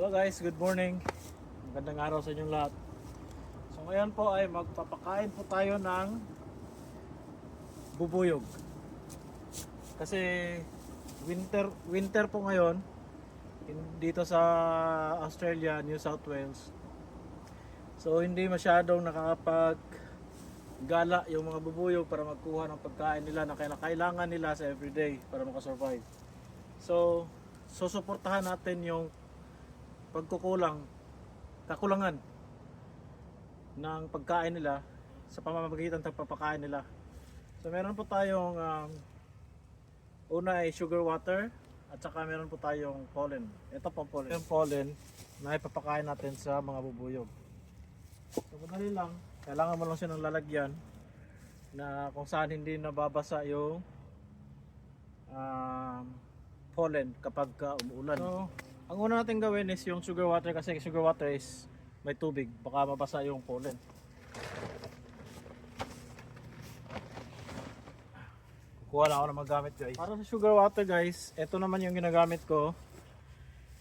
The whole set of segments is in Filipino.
Hello guys, good morning. Magandang araw sa inyong lahat. So ngayon po ay magpapakain po tayo ng bubuyog. Kasi winter winter po ngayon dito sa Australia, New South Wales. So hindi masyadong nakakapag gala yung mga bubuyog para magkuha ng pagkain nila na kailangan nila sa everyday para makasurvive. So, susuportahan natin yung pagkukulang, kakulangan ng pagkain nila sa pamamagitan ng pagpapakain nila. So meron po tayong um, una ay sugar water at saka meron po tayong pollen. Ito po pollen. Yung pollen na ipapakain natin sa mga bubuyog. So madali lang, kailangan mo lang siya ng lalagyan na kung saan hindi nababasa yung um, pollen kapag ka umuulan. So, ang una natin gawin is yung sugar water kasi sugar water is may tubig, baka mabasa yung pollen. Kuha na ako ng magamit guys. Para sa sugar water guys, ito naman yung ginagamit ko.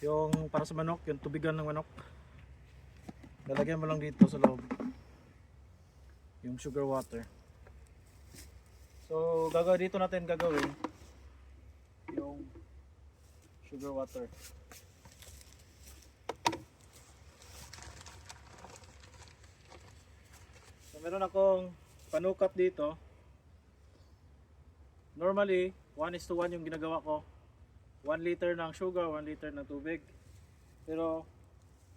Yung para sa manok, yung tubigan ng manok. Lalagyan mo lang dito sa loob. Yung sugar water. So, gagawin dito natin gagawin yung sugar water. So, meron akong panukat dito. Normally, 1 is to 1 yung ginagawa ko. 1 liter ng sugar, 1 liter ng tubig. Pero,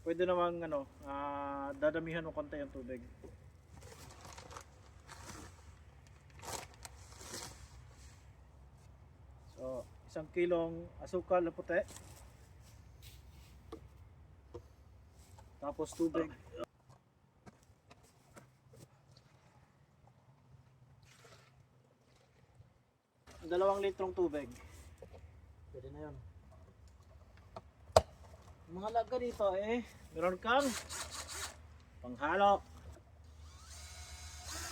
pwede namang ano, ah, dadamihan mo konti yung tubig. So, isang kilong asukal na puti. Tapos tubig. Dalawang litrong tubig. Pwede na yun. Mga laga dito eh, meron kang panghalo.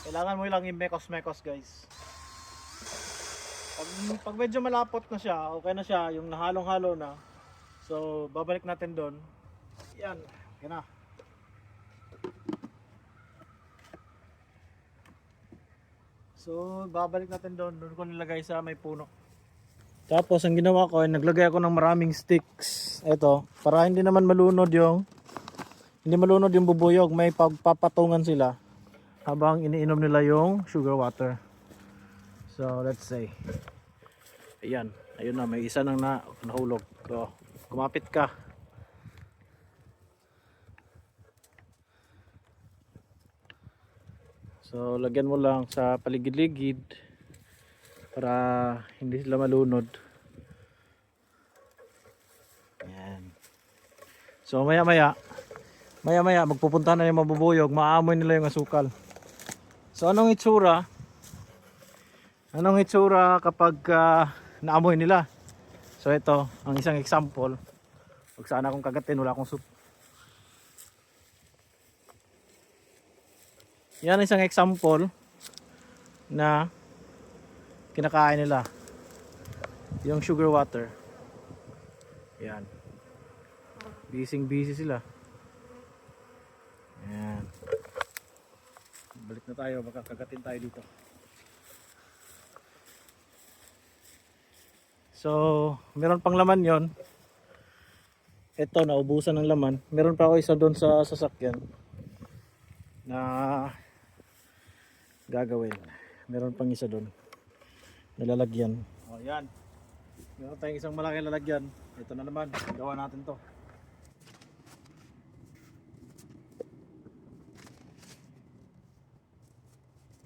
Kailangan mo lang i-mekos-mekos guys. Pag, pag medyo malapot na siya, okay na siya, yung nahalong-halo na. So, babalik natin doon. Yan, yan na. So, babalik natin doon. Doon ko nilagay sa may puno. Tapos, ang ginawa ko ay naglagay ako ng maraming sticks. Ito, para hindi naman malunod yung hindi malunod yung bubuyog. May pagpapatungan sila habang iniinom nila yung sugar water. So, let's say. Ayan. Ayun na, may isa nang na, nahulog. So, kumapit ka. So, lagyan mo lang sa paligid-ligid para hindi sila malunod. Ayan. So, maya-maya, maya-maya, magpupunta na yung mabubuyog, maamoy nila yung asukal. So, anong itsura? Anong itsura kapag ah, naamoy nila? So, ito, ang isang example. Huwag sana akong kagatin, wala akong soup. Yan isang example na kinakain nila. Yung sugar water. Yan. Busy busy sila. Yan. Balik na tayo, baka kagatin tayo dito. So, meron pang laman yon. Ito, naubusan ng laman. Meron pa ako isa doon sa sasakyan na gagawin. Meron pang isa doon. Nalalagyan. O, yan. Meron tayong isang malaking lalagyan. Ito na naman. Gawa natin to.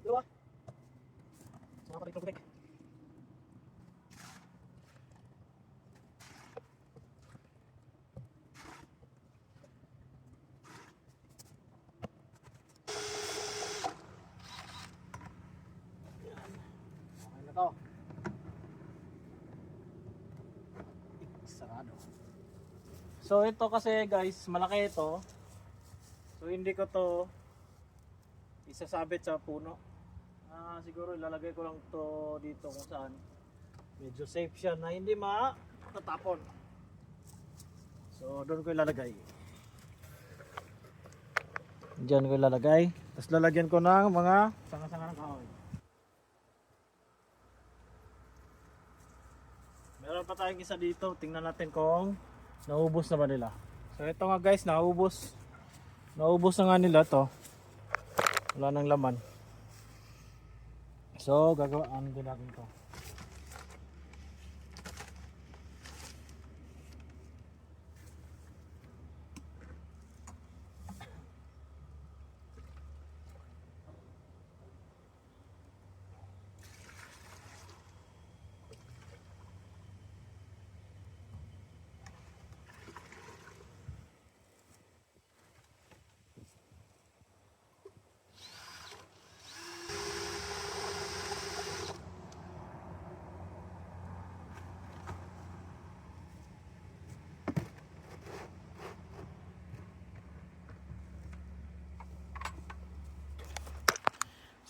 Dalawa. Sama pa dito tubig. Okay na to. Sarado. So ito kasi guys, malaki ito. So hindi ko to isasabit sa puno. Ah, siguro ilalagay ko lang to dito kung saan medyo safe siya na hindi ma tatapon. So, doon ko ilalagay. Diyan ko ilalagay. Tapos lalagyan ko ng mga sanga-sanga ng kahoy. Meron pa tayong isa dito. Tingnan natin kung naubos na ba nila. So ito nga guys, naubos. Naubos na nga nila to. Wala nang laman. So gagawin din natin to.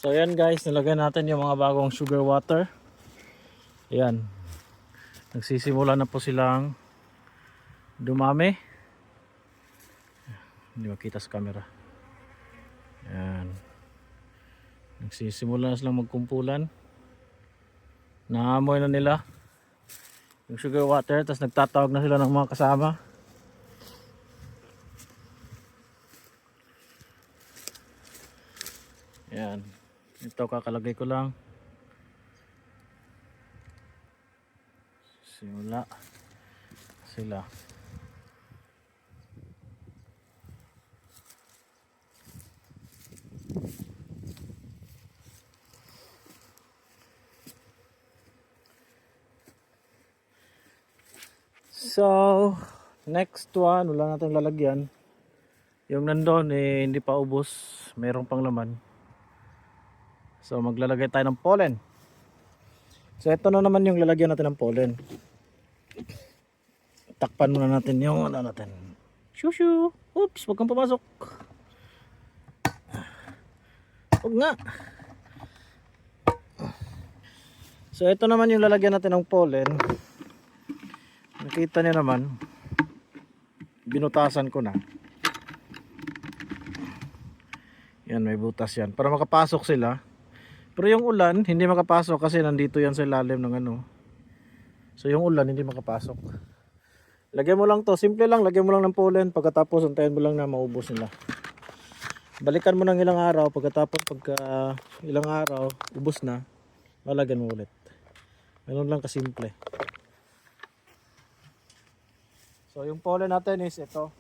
So yan guys, nilagay natin yung mga bagong sugar water. Yan. Nagsisimula na po silang dumami. Hindi makita sa camera. Yan. Nagsisimula na silang magkumpulan. Naamoy na nila yung sugar water tapos nagtatawag na sila ng mga kasama. Yan. Ito kakalagay ko lang. Simula sila. So, next one, wala natin lalagyan. Yung nandun, eh, hindi pa ubos. Merong pang laman. So maglalagay tayo ng pollen. So ito na naman yung lalagyan natin ng pollen. Takpan muna natin yung ano natin. Shushu. Oops, wag kang pumasok. Wag nga. So ito naman yung lalagyan natin ng pollen. Nakita niyo naman. Binutasan ko na. Yan, may butas yan. Para makapasok sila. Pero yung ulan, hindi makapasok kasi nandito yan sa ilalim ng ano. So yung ulan, hindi makapasok. Lagyan mo lang to. Simple lang, lagyan mo lang ng pollen. Pagkatapos, antayin mo lang na maubos nila. Balikan mo ng ilang araw. Pagkatapos, pagka ilang araw, ubos na, lalagyan mo ulit. Ganun lang kasimple. So yung pollen natin is ito.